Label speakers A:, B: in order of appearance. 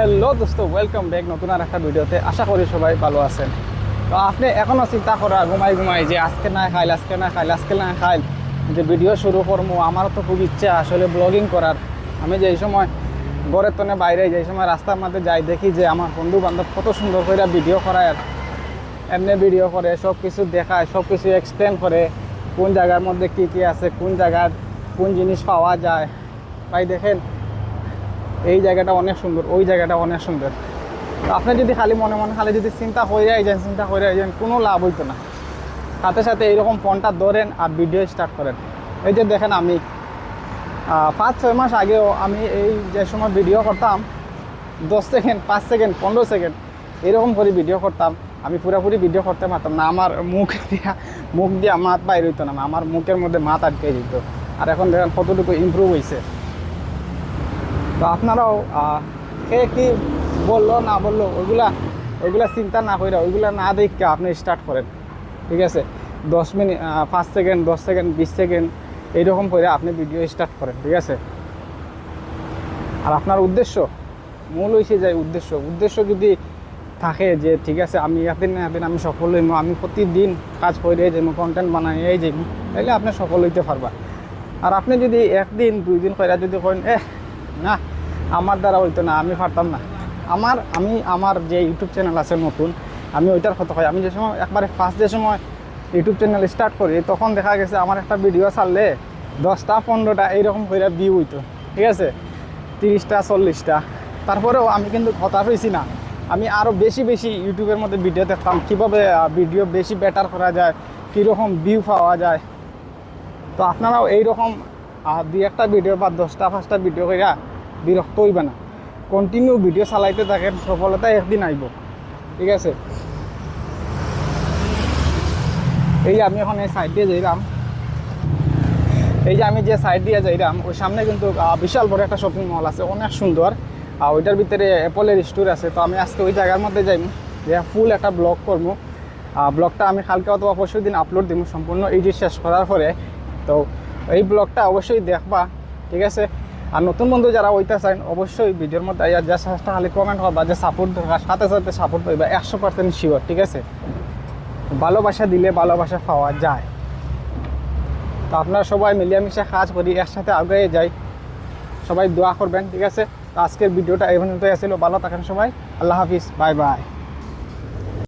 A: Hello দোস্ত welcome back নতুন আর একটা ভিডিওতে আশা করি সবাই ভালো আছেন। তো আপনি এখনও চিন্তা করা, ঘুমাই ঘুমাই যে আজকে না খাইল, আজকে না খাইল, আজকে না খাইল, যে ভিডিও শুরু করব আমারও তো খুব ইচ্ছা আসলে ব্লগিং করার। আমি যেই সময় ঘরের তনে বাইরে, যেই সময় রাস্তার মধ্যে যাই, দেখি যে আমার বন্ধু বান্ধব কত সুন্দর করে ভিডিও করায়। এমনি ভিডিও করে সব কিছু দেখায় সব কিছু এক্সপ্লেন করে, কোন জায়গার মধ্যে কী কী আছে, কোন জায়গার কোন জিনিস পাওয়া যায়। ভাই দেখেন এই জায়গাটা অনেক সুন্দর, ওই জায়গাটা অনেক সুন্দর। আপনি যদি খালি মনে মনে খালি যদি চিন্তা করে যান চিন্তা করে যান কোনো লাভ হইতো না। সাথে সাথে এইরকম ফোনটা ধরেন আর ভিডিও স্টার্ট করেন। এই যে দেখেন আমি পাঁচ, ছয় মাস আগেও আমি এই যে সময় ভিডিও করতাম, দশ সেকেন্ড, পাঁচ সেকেন্ড, পনেরো সেকেন্ড, এরকম করে ভিডিও করতাম। আমি পুরোপুরি ভিডিও করতে পারতাম না, আমার মুখ দিয়া মুখ দিয়া মাত বাইর হইতো না, আমার মুখের মধ্যে মাত আটকে যেত। আর এখন দেখেন কতটুকু ইমপ্রুভ হয়েছে তো আপনারাও আহ, কে বলল না বলল ওইগুলা ওইগুলা চিন্তা না করে ওইগুলা না দেখে আপনি স্টার্ট করেন ঠিক আছে? দশ মিনিট পাঁচ সেকেন্ড দশ সেকেন্ড বিশ সেকেন্ড এইরকম করে আপনি ভিডিও স্টার্ট করেন ঠিক আছে? আর আপনার উদ্দেশ্য? মূল হয়েছে যে উদ্দেশ্য। উদ্দেশ্য যদি থাকে যে ঠিক আছে আমি এতদিন এতদিন আমি সফল হইম আমি প্রতিদিন কাজ করে যাইম কন্টেন্ট বানাই যাইম তাহলে আপনি সফল হইতে পারবা। আর আপনি যদি একদিন দুই দিন কইরা যদি করেন এ না, আমার দ্বারা হইতো না, আমি পারতাম না। আমার, আমি, আমার যে ইউটিউব চ্যানেল আছে নতুন, আমি ওইটার কথা কই। আমি যে সময়, একবারে ফার্স্ট যে সময় ইউটিউব চ্যানেল স্টার্ট করি, তখন দেখা গেছে আমার একটা ভিডিও ছাড়লে দশটা, পনেরোটা এইরকম করে ভিউ হইতো, ঠিক আছে? তিরিশটা, চল্লিশটা। তারপরেও আমি কিন্তু হতাশ হয়েছি না। আমি আরও বেশি বেশি ইউটিউবের মধ্যে ভিডিও দেখতাম, কীভাবে ভিডিও বেশি বেটার করা যায়, কীরকম ভিউ পাওয়া যায়। তো আপনারাও এইরকম আহ, দুই একটা ভিডিও বা দশটা পাঁচটা ভিডিও কইরা বিরক্ত হইবে না। কন্টিনিউ ভিডিও চালাইতে থাকে সফলতা একদিন আইব ঠিক আছে? এই যে আমি এখন এই সাইড দিয়ে যাইলাম এই যে আমি যে সাইড দিয়ে যাইলাম ওই সামনে কিন্তু বিশাল বড় একটা শপিং মল আছে অনেক সুন্দর। আর ওইটার ভিতরে অ্যাপলের স্টোর আছে তো আমি আজকে ওই জায়গার মধ্যে যাইম যে ফুল একটা ব্লগ করব ব্লগটা আমি কালকে অথবা পরশু দিন আপলোড দিব সম্পূর্ণ এইটি শেষ করার পরে। তো এই ব্লগটা অবশ্যই দেখবা, ঠিক আছে? আর নতুন বন্ধু যারা ওইটা চান, অবশ্যই ভিডিওর মধ্যে যা সাহসটা খালি কমেন্ট করবা, যে সাপোর্ট দরকার, সাথে সাথে সাপোর্ট পাইবা, একশো পার্সেন্ট শিওর ঠিক আছে? ভালোবাসা দিলে ভালোবাসা পাওয়া যায়। তো আপনারা সবাই মিলিয়ামিশে কাজ করি, একসাথে আগে যাই। সবাই দোয়া করবেন, ঠিক আছে? আজকের ভিডিওটা এই পর্যন্তই আসছিল ভালো থাকেন সবাই। আল্লাহ হাফিজ, বাই বাই।